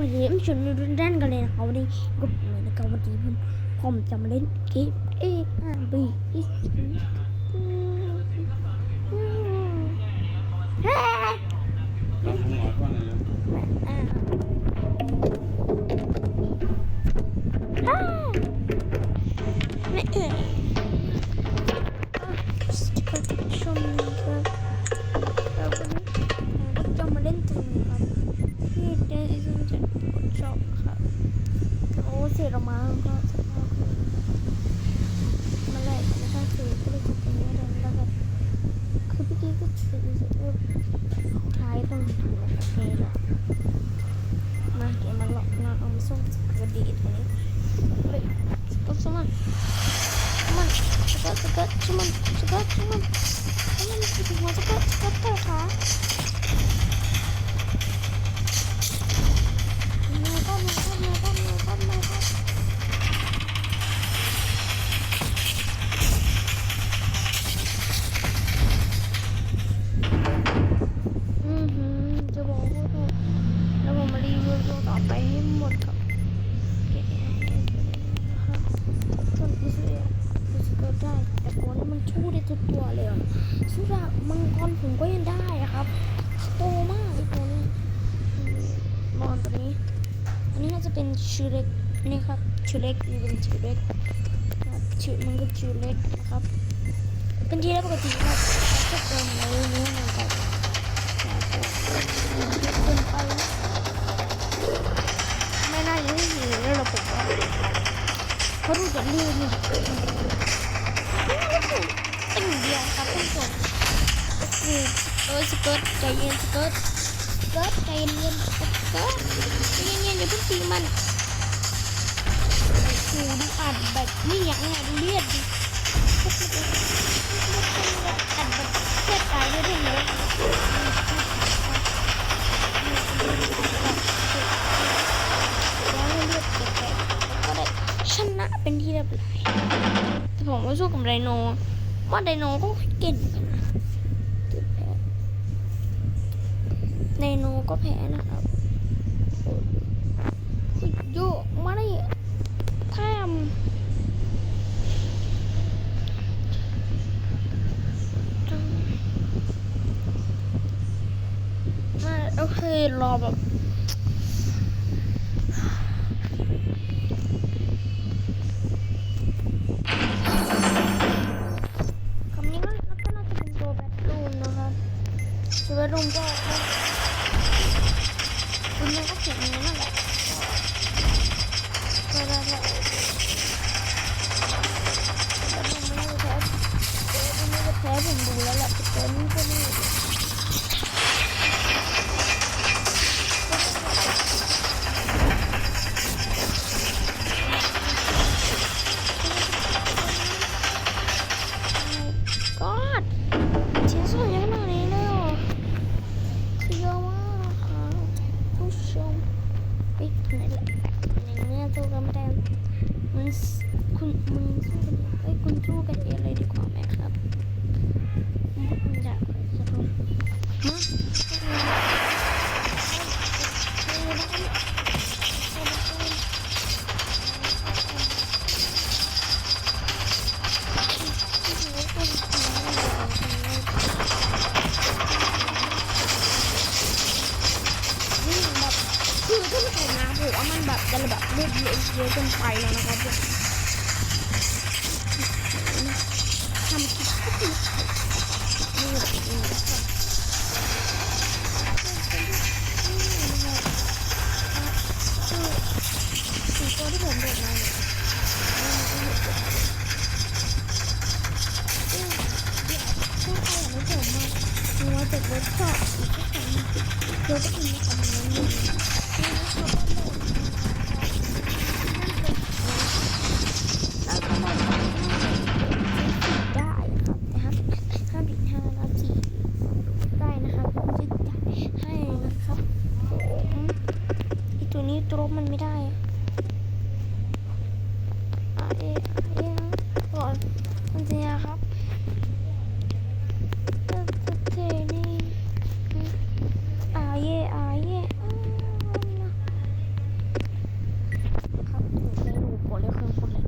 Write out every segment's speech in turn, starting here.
วันนี้มาชวนรุ่นด้านกันเลยนะคะวันนี้ก็เหมือนกับวันนี้ผมผมจะมาเล่นเกม A R B อีสเฮ้ สกัดสกัดสมัน มังกรผมก็ยังได้ครับโตมากไอ้ตัวนี้มอนตัวนี้ อันนี้น่าจะเป็นชื่อเล็กนี่ครับชื่อเล็กนี่เป็นชื่อเล็กชื่อมันก็ชื่อเล็กนะครับ เป็นที่เล็กปกติครับถ้าเกิดในนี้มันะเกินไปไม่น่าจะไม่มีแล้วเราผมว่าเขาดูจะรีบนี่ม่น่าจะถูกเป็นอย่างเดียวครับท่านผู้ชมก็ คือเออสเกิร์ตใจเย็นสเกิร์ตสเกิร์ตใจเย็นสเกิร์ตใจเย็นๆอย่าเพิ่งตีมันดูดูอัดแบบนี่อย่างไงดูเลือดดิอัดแบบเลือดตายได้ด้วยเลยแล้วให้เลือดเก็บไปก็ได้ชนะเป็นที่เรียบร้อยแต่ผมก็สู้กับไดโนว่าไดโนก็เก่งกันนะ ไดโนก็แพ้นะครับโยโยกมาได้แทมอ่าโอเครอแบบคำนี้ก็ก็น่าจะเป็นตัวแบทรูมนะครับตัวแบทรูมก็ คุณมันก็เขียนอย่างนี้นั่นแหละก็ได้แหละแบทรูมไม่ได้แพ้ไม่ได้แพ้ผมดูแล้วแหละตัวนี้ก็นี่ มันคุณมึงสู้กันเอ้ยคุณสู้กันเองเลยดีกว่าไหมครับผมอยากจะรู้ ผมว่ามันแบบจะแบบเลือดเยอะเยอะเกินไปแล้วนะครับทำคลิปก็คือนี่แบบนี้นะครับคือคือตัวที่ผมเด็กมาเนี่ยมันก็เห็นซึ่งเดี๋ยวพูดไปอย่างไม่ผมมาหนูว่าจากเวิร์กช็อปอีกแค่สองนาทีเดี๋ยวก็อินมาคอมเมนต์นี่นี่ ดรอปมันไม่ได้อาเอเอก่อนมันจะยาครับเทนี่อาเยอาเยครับหนูใช้รูกดเรียกครื่องคนเลย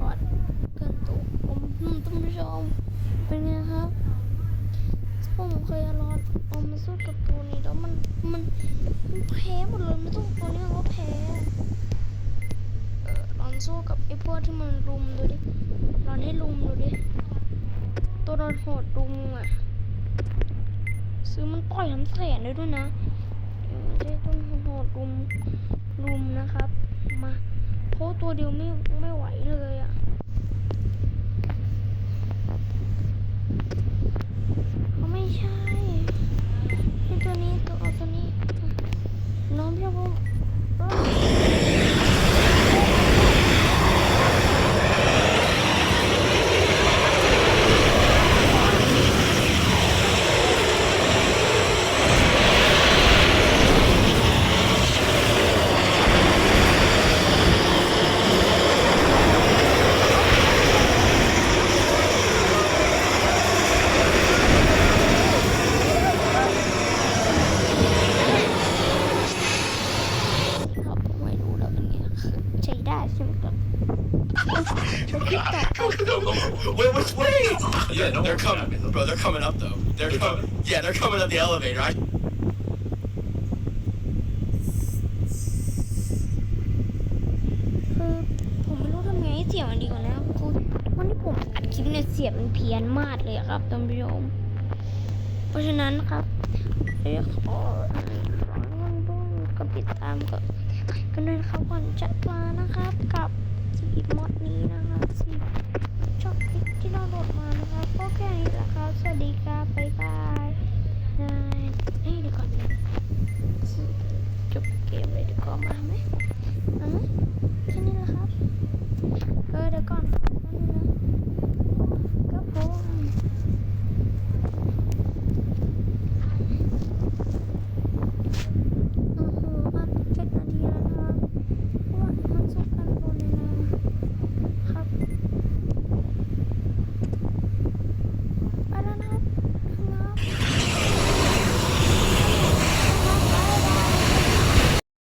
ก่อนเกินตัวผมต้องไปชมเป็นไงครับผมเคยอร่อยันสู้กับตัวนี้แล้วมันมันแพ้หมดเลยไม่ต้องตัวนี้มันก็แพ้เออลอนสู้กับไอ้พวกที่มันรุมดูดิลอนให้รุมดูดิตัวโดนโหดรุมอะซื้อมันปล่อยทำแสนด้วยด้วยนะเจ้ต้นโหดรุมรุมนะครับ มาเพราะตัวเดียวไม่ไม่ไหวเลยอะ Wait, which way? Yeah, no, they're coming, bro. They're coming up though. They're coming. Yeah, they're coming up the elevator. I คือผมไม่รู้ทำไงให้เสียงมันดีกว่านะคือวันที่ผมอัดคลิปเนี่ยเสียงมันเพี้ยนมากเลยอะครับท่านผู้ชมเพราะฉะนั้นครับเรียกขอร้องมันบ้งกับติดตามกับกันด้วยนะครับก่อนจะมานะครับ